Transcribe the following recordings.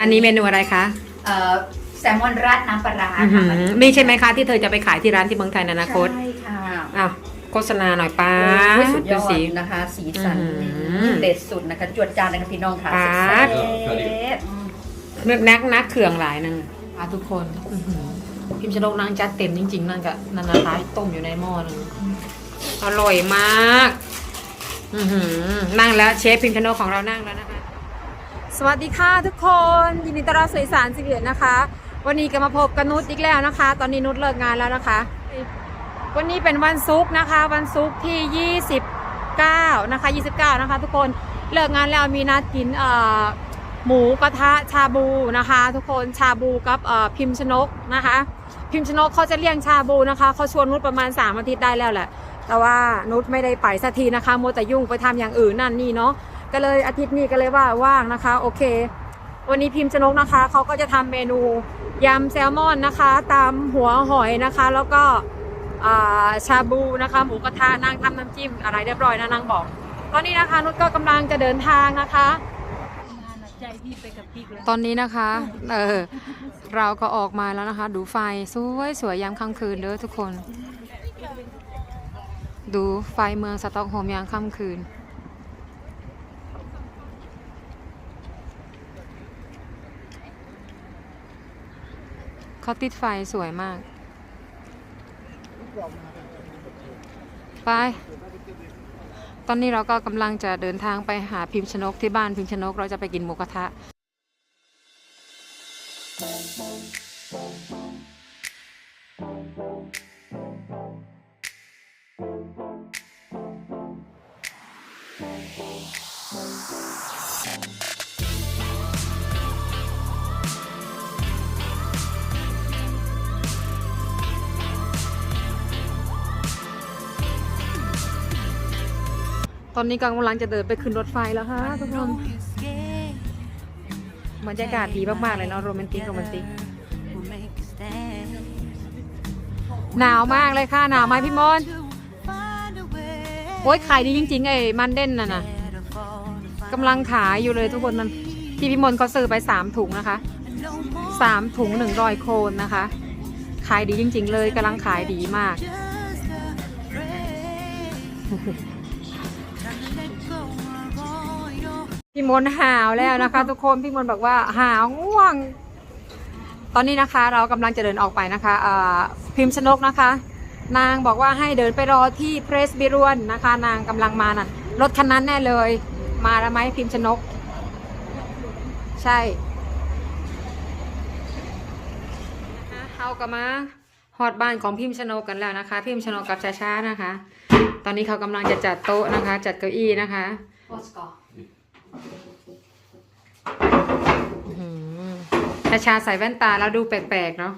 อันนี้เมนูอะไรคะเอ่อแซลมอนราดน้ำปลาร้าอื้อหืค่ะอนี่ใช่ไหมคะที่เธอจะไปขายที่ร้านที่เมืองไทยในอนาคตใช่ค่ะอ้าวโฆษณาหน่อยป้าโอ้ยสุดยดูอสิดนะคะ สีสันอื้อหือเด็ดสุดนะคะจวดจานนะคะพี่น้องค่ะป๊าดแซ่บนึกนักนักเขื่องหลายนึงอะทุกคนอื้อหือพิมพ์ชนกนางจัดเต็มจริง ๆนั่นกะนันนาท้ายต้มอยู่ในหม้อนึงอร่อยมากอื้อหือนั่งแล้วเชฟพิมพ์ชนกของเรานั่งแล้วนะคะ สวัสดีค่ะทุกคนยินดีต้อนรับสู่อสานสิเดียนะคะ วันนี้ก็มาพบกับนุชอีกแล้วนะคะ ตอนนี้นุชเลิกงานแล้วนะคะ วันนี้เป็นวันศุกร์นะคะ วันศุกร์ที่ 29 นะคะ 29 นะคะ ทุกคนเลิกงานแล้วมีนัดกินเอ่อหมูกระทะชาบูนะคะ ทุกคนชาบูกับเอ่อพิมพ์ชนกนะคะ พิมพ์ชนกเขาจะเลี้ยงชาบูนะคะเขาชวนนุชประมาณ3อาทิตย์ได้แล้วแหละ แต่ว่านุชไม่ได้ไปสักทีนะคะโมแต่ยุ่งไปทำอย่างอื่นนั่นนี่เนาะก็เลยอาทิตย์นี้ก็เลยว่าว่างนะคะ โอเค วันนี้พิมพ์ชนกนะคะเขาก็จะทำเมนูยำแซลมอนนะคะ ตามหัวหอยนะคะ แล้วก็ชาบูนะคะ หมูกระทะนางทำน้ำจิ้มอะไรเรียบร้อยนะนางบอก ตอนนี้นะคะนุชก็กำลังจะเดินทางนะคะตอนนี้นะคะเออเราก็ออกมาแล้วนะคะ ดูไฟสวยสวยยามค่ำคืนเด้อทุกคน ดูไฟเมืองสต็อกโฮล์มยามค่ำคืน เขาติดไฟสวยมาก ไป ตอนนี้เราก็กำลังจะเดินทางไปหาพิมพ์ชนกที่บ้านพิมพ์ชนก เราจะไปกินหมูกระทะ อนนี้กำลังจะเดินไปขึ้นรถไฟแล้วค่ะทุกคนบรรยากาศดีมาก ๆ เลยเนาะโรแมนติกโรแมนติกหนาวมากเลยค่ะ หนาวไหมพี่มนต์ โอ้ยขายดีจริงๆไอ้มันเด่นน่ะนะกำลังขายอยู่เลยทุกคนมันที่พี่มนต์เขาซื้อไปสามถุงนะคะสามถุงหนึ่งร้อยโคนนะคะ ขายดีจริง ๆ เลยกำลังขายดีมาก พี่มนต์หาวแล้วนะคะ ทุกคนพี่มนต์บอกว่าหาวง่วง ตอนนี้นะคะ เรากำลังจะเดินออกไปนะคะเอ่อพิมพ์ชนกนะคะ นางบอกว่าให้เดินไปรอที่เพรสบิรวนนะคะ นางกำลังมาน่ะ รถคันนั้นแน่เลย มาแล้วไหมพิมพ์ชนก ใช่นะคะเอากลับมาฮอดบ้านของพิมพ์ชนกกันแล้วนะคะ พิมพ์ชนกกับชาชานะคะ ตอนนี้เขากำลังจะจัดโต๊ะนะคะ จัดเก้าอี้นะคะชาชาใส่แว่นตาแล้วดูแปลกๆเนาะ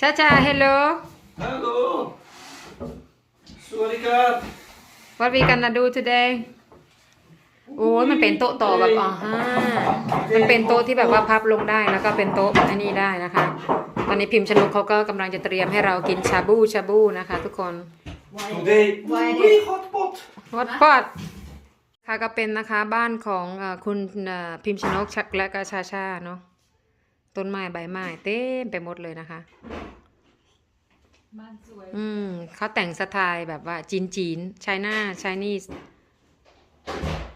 ชาชา hello Hallo! Sorry kat! what we gonna do today โอ้ยมันเป็นโต๊ะต่อแบบอ๋อฮะมันเป็นโต๊ะที่แบบว่าพับลงได้แล้วก็เป็นโต๊ะอันนี้ได้นะคะ ตอนนี้พิมพ์ชนกเขาก็กำลังจะเตรียมให้เรากินชาบูชาบูนะคะ ทุกคน Today, we hot pot! วัดปอดค่ะก็เป็นนะคะบ้านของเออคุณเอ่อพิมพ์ชนกชักและก็ชาชาเนาะ ต้นไม้ใบไม้เต็มไปหมดเลยนะคะ บ้านสวยอืมเขาแต่งสไตล์แบบว่าจีนจีนชายหน้าชายนี่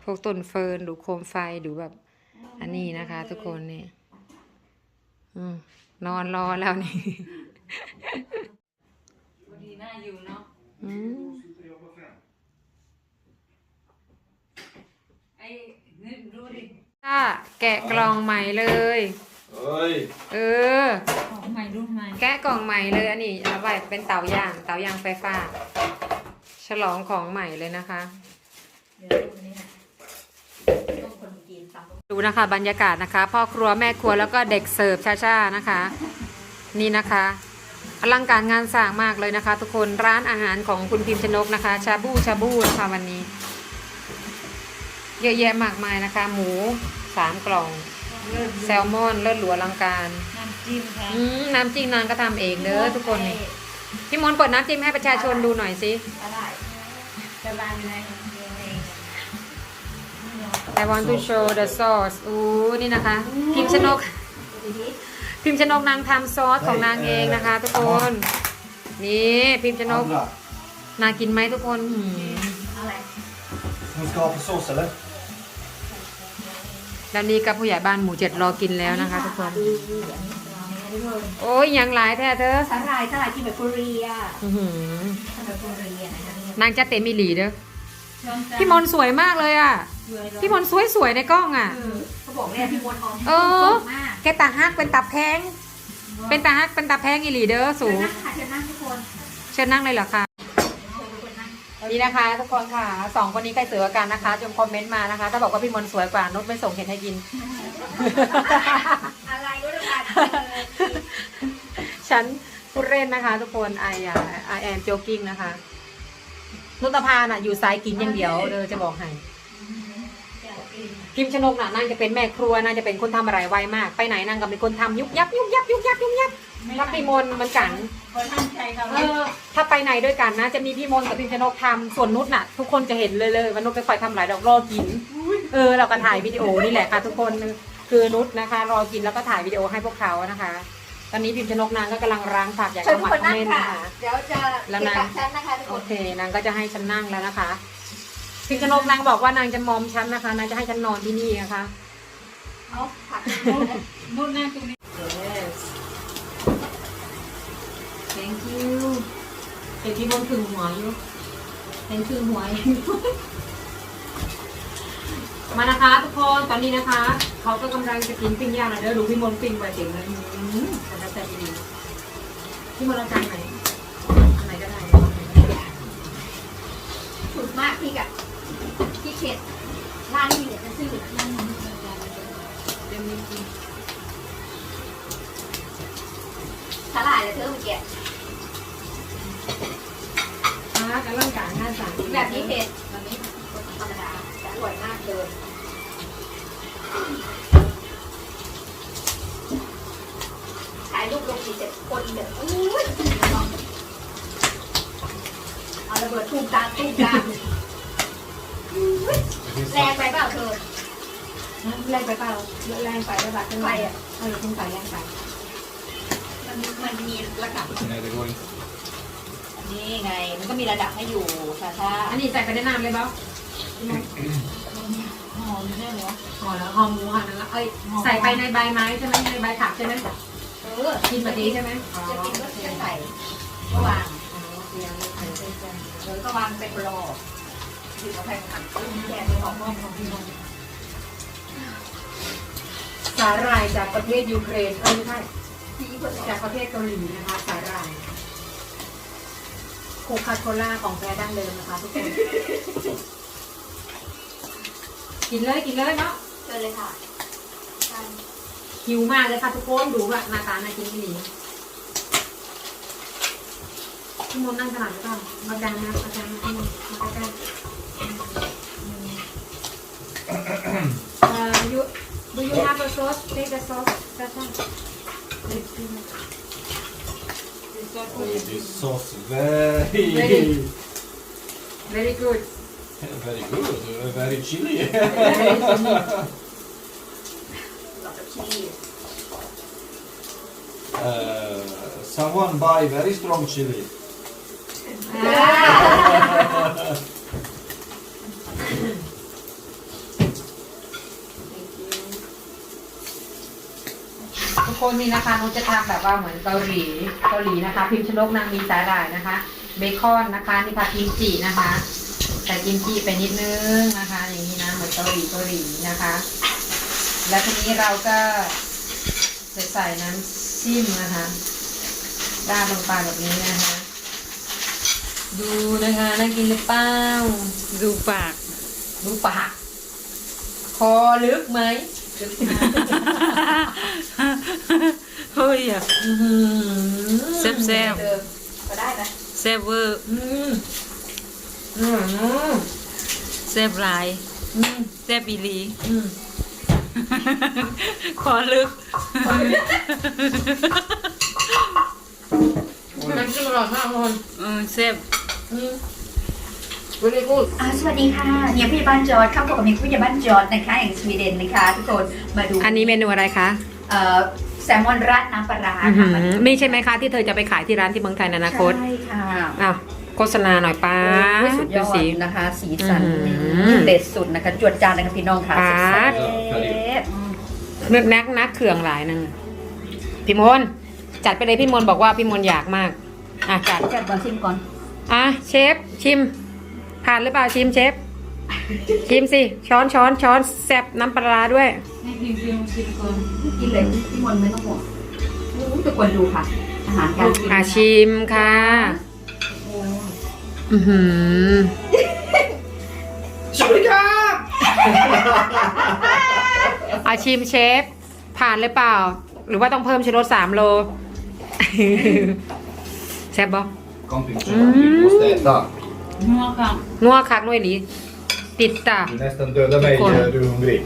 พวกต้นเฟิร์นดูโคมไฟดูแบบ อันนี้นะคะ ทุกคนนี่อืมนอนรอแล้วนี่วันดีน่าอยู่เนาะอืมไอ้นี่ดูดิถ้าแกะกล่องใหม่เลย Oi! เออ ของใหม่รุ่นใหม่แกะกล่องใหม่เลยอันนี้เอาไว้เป็นเตาย่างเตาย่างไฟฟ้า ฉลองของใหม่เลยนะคะ เดี๋ยวดูนี่นะต้องคนกินตำ ดูนะคะบรรยากาศนะคะ พ่อครัวแม่ครัวแล้วก็เด็กเสิร์ฟช้าๆนะคะ นี่นะคะอลังการงานสร้างมากเลยนะคะ ทุกคนร้านอาหารของคุณพิมพ์ชนกนะคะ ชาบูชาบูนะคะวันนี้ เยอะแยะมากมายนะคะ หมูสามกล่องเลิศ แซลมอนเลิศหลัวอลังการน้ำจิ้มค่ะอืมน้ำจิ้มนางก็ทำเองเด้อทุกคนนี่พี่มนต์เปิดน้ำจิ้มให้ประชาชนดูหน่อยสิอะไรจะบานอยู่ไหน I want to show the sauce อู้นี่นะคะ พิมพ์ชนก พิมพ์ชนกนางทำซอสของนางเองนะคะ ทุกคน นี่พิมพ์ชนก Andra. นากินไหมทุกคนหืมอะไร Hon ska ha på sås eller? แล้วนี่กับผู้ใหญ่บ้านหมู่เจ็ดรอกินแล้วนะคะทุกคน โอ้ยยังหลายแท้เธอสาหร่ายสาหร่ายกินแบบโคเรียอื้อหือแบบโคเรียนะคะนางจะเต็มอีหลีเด้อ พี่มนต์สวยมากเลยอะ พี่มนต์สวยๆในกล้องอะเขาบอกเนี่ยพี่มนต์ออมเออ มากแกตาฮักเป็นตาแพง เป็นตาฮักเป็นตาแพงอีหลีเด้อสูเชิญงนั่งค่ะเชิญนั่งทุกคน เชิญนั่งเลยเหรอคะเชิญทุกค นนั่งนี่นะคะ ทุกคนค่ะสองคนนี้ใกล้เสือกันนะคะจงคอมเมนต์มานะคะ ถ้าบอกว่าพี่มนต์สวยกว่านกไม่ส่งเห็นให้กิน อะไรก็ได้ค่ะฉันพูดเล่นนะคะ ทุกคนไอไอแอมโจกิ้งนะคะ นุตภาน่ะอยู่สายกินอย่างเดียวเดอจะบอกให้ พิมพ์ชนกน่ะนางจะเป็นแม่ครัวนางจะเป็นคนทำอะไรไวมาก ไปไหนนางก็เป็นคนทำยุบยับยุบยับยุบยับยุบยับถ้าพี่มนต์มันกันคนตั้งใจเขาเออถ้าไปไหนด้วยกันนะ จะมีพี่มนต์กับพิมพ์ชนกทำส่วนนุชน่ะ ทุกคนจะเห็นเลยเลยว่านุชไปคอยทำหลายดอกรอกิน เออ เราก็ถ่ายวิดีโอนี่แหละค่ะทุกคนคือนุชนะคะ รอกินแล้วก็ถ่ายวิดีโอให้พวกเขานะคะ ตอนนี้พิมพ์ชนกนางก็กำลังล้างผักอย่างเชิญขทุมักกคนเขนั่งม้นค่ะนะคะเดี๋ยวจะแล้วเก็บนางกับฉันนะคะทุกคโอนเคนางก็จะให้ฉันนั่งแล้วนะคะ พิมพ์ชนกนางบอกว่านางจะมอมฉันนะคะ นางจะให้ฉันนอนที่นี่นะคะ เอาผักนู่นนั่งตรงนี้ yes thank you เห็นพี่มนต์ถึงหัวอยู่เห็นถึงหัวอยู่มานะคะทุกคนตอนนี้นะคะ เขาก็กำลังจะกินปิ้งย่างนะเดี๋ยวดูพี่มนต์ปิ้งไปเจ๋งเลยอืมมันจะแซ่บดีพี่มนต์เอาจานไหนอันไหนก็ได้ถูกมากพี่กับพี่ เข็ดร้านนี้เดี๋ยวจะซื้อร้านนี้เดี๋ยวมีกินสาหร่ายเลยเธอเมื่อกี้อ่ากำลังการงานสั่งแบบนี้เผ็ดแบบนี้ธรรมดาแต่อร่อยมากเลยถ่ายรูปลงสี่เสร็จคนแบบอุ้ยเอาระเบิดทุ่มตามทุ่มตามอุ๊ย แรงไปเปล่าเธอแรงไปเปล่าแรงไปแล้วแบบไฟอะเออคุณไฟแรงไปมันมันมีระดับ Nej, det går inte. นี่ไง มันก็มีระดับให้อยู่ชาชาอันนี้ใส่ไปได้นานเลยเปล่าหอมใช่ไหมห่อแล้วห่อหมูห่อนั่นละเอ้ยใส่ไปในใบไม้ใช่ไหมในใบผักใช่ไหมเออกินแบบนี้ใช่ไหมอ๋อจะกินก็จะใส่ก็วางอ๋ออเคเอาเลยใส่ไปจ้อก็วางเป็นรอ อยู่กับแพงผักแกงของพ่อของพี่มนสาหร่ายจากประเทศยูเครนเอ้ยไม่ใช่พี่คนจากประเทศเกาหลีนะคะสาหร่ายโคคาโคล่าของแท้ดั้งเดิมนะคะทุกคน กินเลยกินเลยเนาะเจอเลยค่ะ หิวมากเลยค่ะทุกคน ดูแบบหน้าตาน่ากิน ที่นี่พี่มนต์นั่งขนาดนี้ก็มาดังนะมาดังนะพี่มนต์มาใกล้ๆเอ่อ you do you have a sauce take the sauce ใช่ใช่ Oh, this sauce very, Very. very good very good. uh, Very chili. หลอกกับชิลลี่ Uh, someone buy very strong chili. ทุกคนนี่นะคะนุชจะทำแบบว่าเหมือนเกาหลีเกาหลีนะคะ พิมพ์ชนกนางมีสาหร่ายนะคะ เบคอนนะคะนี่ค่ะกิมจินะคะ ใส่กิมจิไปนิดนึงนะคะ อย่างนี้นะเหมือนเกาหลีเกาหลีนะคะ แล้วทีนี้เราก็จะใส่น้ำจิ้มนะคะราดลงไปแบบนี้นะคะ ดูนะคะน่ากินหรือเปล่าดูปาก ดูปาก คอลึกไหมเฮ้ยอะอื้อหือแซ่บๆเออก็ได้นะแซบเวอร์อืมอืมอืมแซบหลายอืมแซบอีหลีอืมคอลึกน้ำจิ้มอร่อยมากทุกคนเออแซบ อืม very good อ่าสวัสดีค่ะเนี่ยผู้ใหญ่บ้านจอร์ดเข้าพบกับมีผู้ใหญ่บ้านจอร์ดนะคะแห่งสวีเดนนะคะทุกคนมาดูอันนี้เมนูอะไรคะเอ่อแซลมอนราดน้ำปลาร้าอื้อหืค่ะอนี่ใช่ไหมคะที่เธอจะไปขายที่ร้านที่เมืองไทยในอนาคตใช่ค่ะอ้าวโฆษณาหน่อยป้าโอ้ยสุดยอดูดสิ นะคะ สีสันอื้อหือเด็ดสุดนะคะจวดจานนะคะพี่น้องค่ะป๊าดแซ่บเลือกนักนักเขื่องหลายนึงพี่มนต์จัดไปเลยพี่มนต์บอกว่าพี่มนต์อยากมากอะจัดๆจัดก่อนชิมก่อน อะเชฟชิม ผ่านหรือเปล่าชิมเชฟ ชิมสิ ช้อนช้อนช้อนแซบน้ำปลาร้าด้วย ให้พิมพ์พิมพ์ชิมก่อนกินเลยพี่มนต์ไม่ต้องห่วงอู้ทุกคนดูค่ะ อาหารการกินอะชิมค่ะ โอ้อือหือ สวัสดีครับอาชิมเชฟ ผ่านหรือเปล่า หรือว่าต้องเพิ่มชูรสสามโล แซ่บบ่ Comping Mm. vi måste äta. นัวค่ะนัวคักหน่วยหลีติดตา Du nästan dödar mig, Skål. är du hungrig?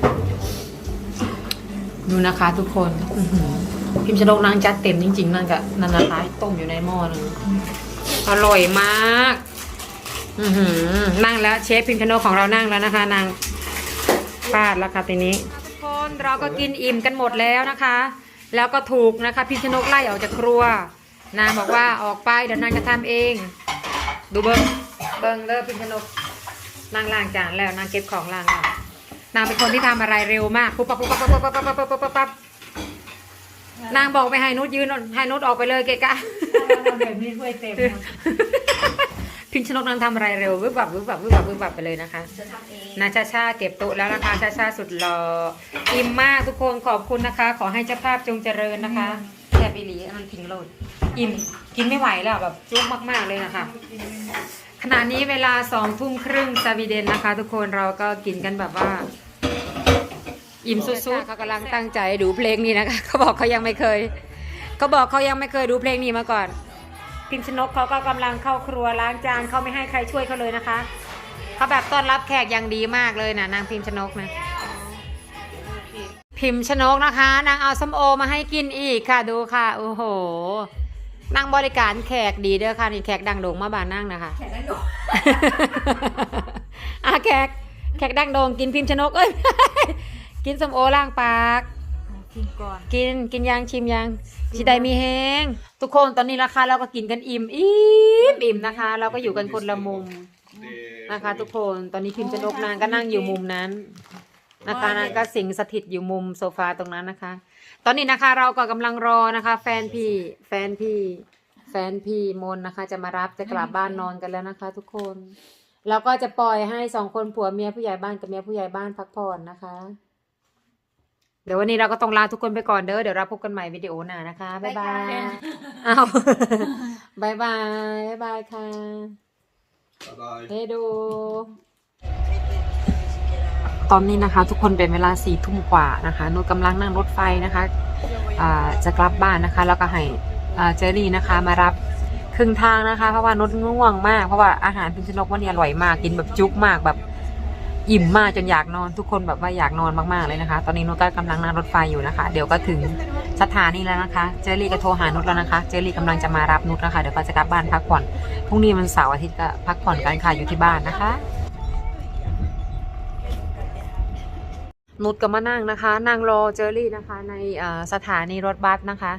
ดูนะคะทุกคนอื้อหือพิมพ์ชนกนางจัดเต็มจริงๆนั่นกับนันนะคะต้มอยู่ในหม้อนึงอร่อยมาก อือหือนั่งแล้วเชฟพิมพ์ชนกของเรานั่งแล้วนะคะ นางปาดแล้วค่ะทีนี้ทุกคนเราก็กินอิ่มกันหมดแล้วนะคะ แล้วก็ถูกนะคะพิมพ์ชนกไล่ออกจากครัว นางบอกว่าออกไปเดี๋ยวนางจะทำเอง ดูเบิ้งเบิ้งเลิกพิมพ์ชนกนางล้างจานแล้วนางเก็บของล้างแล้วนางเป็นคนที่ทำอะไรเร็วมากปุ๊บปั๊บปุ๊บปั๊บปุ๊บปั๊บปุ๊บปั๊บปุ๊บปั๊บปั๊บนางบอกไปให้นุชยืนให้นุชออกไปเลยเกะกะแบบนี้ถ้วยเต็มพิมพ์ชนกนางทำอะไรเร็ววึบบับวึบบับวึบบับวึบบับไปเลยนะคะจะทำเองนาชาชาเก็บโต๊ะแล้วนะคะชาชาสุดหล่ออิ่มมากทุกคนขอบคุณนะคะ ขอให้เจ้าภาพจงเจริญนะคะแซ่บอีหลีอันนั้นทิ้งโลด อิ่มกินไม่ไหวแล้วแบบจุกมาก ๆเลยนะคะขณะนี้เวลาสองทุ่มครึ่งสวีเดนนะคะ ทุกคนเราก็กินกันแบบว่า อิ่มสุดๆเขากำลังตั้งใจดูเพลงนี้นะคะเขาบอกเขายังไม่เคยเขาบอกเขายังไม่เคยดูเพลงนี้มาก่อนพิมพ์ชนกเขาก็กำลังเข้าครัวล้างจานเขาไม่ให้ใครช่วยเขาเลยนะคะเขาแบบต้อนรับแขกอย่างดีมากเลยนะนางพิมพ์ชนกนะพิมพ์ชนกนะคะ นางเอาส้มโอมาให้กินอีกค่ะดูค่ะโอ้โห นางบริการแขกดีเด้อค่ะนี่แขกดังโด่งมาบานนั่งนะคะ แข่งกันดูอะแขกแขกดังโด่งกินพิมพ์ชนกเอ้ย กินส้มโอล่างปาก กินก่อน กินกินยังชิมยังชิไดมีแห้งทุกคนตอนนี้ราคาเราก็กินกันอิ่มอิ่มอิ่มนะคะ เราก็อยู่กันคนละมุมนะคะ ทุกคนตอนนี้พิมพ์ชนกนางก็นั่งอยู่มุมนั้น นะคะนางก็สิงสถิตอยู่มุมโซฟาตรงนั้นนะคะ ตอนนี้นะคะเราก็กำลังรอนะคะ แฟนพี่แฟนพี่แฟนพี่มนนะคะ จะมารับจะกลับบ้านนอนกันแล้วนะคะ ทุกคนเราก็จะปล่อยให้สองคนผัวเมียผู้ใหญ่บ้านกับเมียผู้ใหญ่บ้านพักผ่อนนะคะ เดี๋ยววันนี้เราก็ต้องลาทุกคนไปก่อนเด้อเดี๋ยวเราพบกันใหม่วิดีโอหน้านะคะบ๊ายบายอ้าวบ๊ายบายบ๊ายบายค่ะ Bye bye. เฮดู ตอนนี้นะคะ ทุกคนเป็นเวลาสี่ทุ่มกว่านะคะนุชกำลังนั่งรถไฟนะคะอ่าจะกลับบ้านนะคะ แล้วก็ให้เจอรี่นะคะ มารับครึ่งทางนะคะ เพราะว่านุชง่วงมาก เพราะว่าอาหารพิมชนกวันนี้อร่อยมากกินแบบจุกมากแบบอิ่มมากจนอยากนอนทุกคนแบบว่าอยากนอนมากๆเลยนะคะ ตอนนี้นุชก็กำลังนั่งรถไฟอยู่นะคะ เดี๋ยวก็ถึงสถานีแล้วนะคะ เจอรี่ก็โทรหานุชแล้วนะคะ เจอรี่กำลังจะมารับนุชนะคะ เดี๋ยวก็จะกลับบ้านพักผ่อนพรุ่งนี้มันเสาร์อาทิตย์ก็พักผ่อนกันค่ะอยู่ที่บ้านนะคะ นุชก็มานั่งนะคะ นั่งรอเจอรี่นะคะ ในสถานีรถบัสนะคะ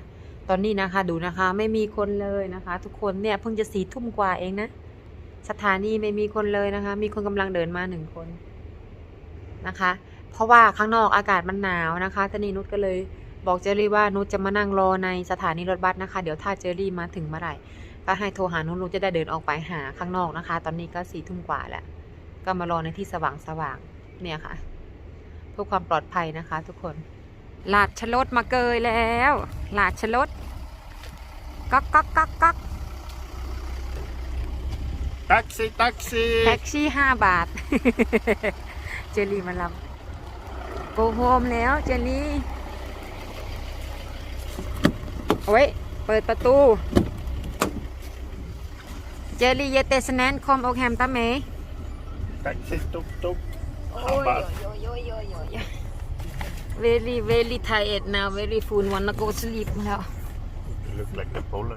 ตอนนี้นะคะดูนะคะไม่มีคนเลยนะคะ ทุกคนเนี่ยเพิ่งจะสี่ทุ่มกว่าเองนะ สถานีไม่มีคนเลยนะคะ มีคนกำลังเดินมาหนึ่งคนนะคะ เพราะว่าข้างนอกอากาศมันหนาวนะคะตอนนี้นุชก็เลยบอกเจอรี่ว่านุชจะมานั่งรอในสถานีรถบัสนะคะ เดี๋ยวถ้าเจอรี่มาถึงเมื่อไหร่ก็ให้โทรหานุชนุชจะได้เดินออกไปหาข้างนอกนะคะ ตอนนี้ก็สี่ทุ่มกว่าแล้วก็มารอในที่สว่างสว่างๆเนี่ยค่ะ เพื่อความปลอดภัยนะคะ ทุกคน หลาดชะลดมาเกยแล้ว หลาดชะลดก๊อกก๊อกก๊อกก๊อก Taxi, taxi! แท็กซี่ห้าบาท เจลลี่มารับโกโฮมแล้วเจลลี่โอ้ย เปิดประตู เจลลี่เยเตสแนนคอมโอแฮมตาเม Taxi, tuk, tuk. โอ้ยโยโยโยโยโย very very tired now. Very full. Wanna go sleep now. Look like polar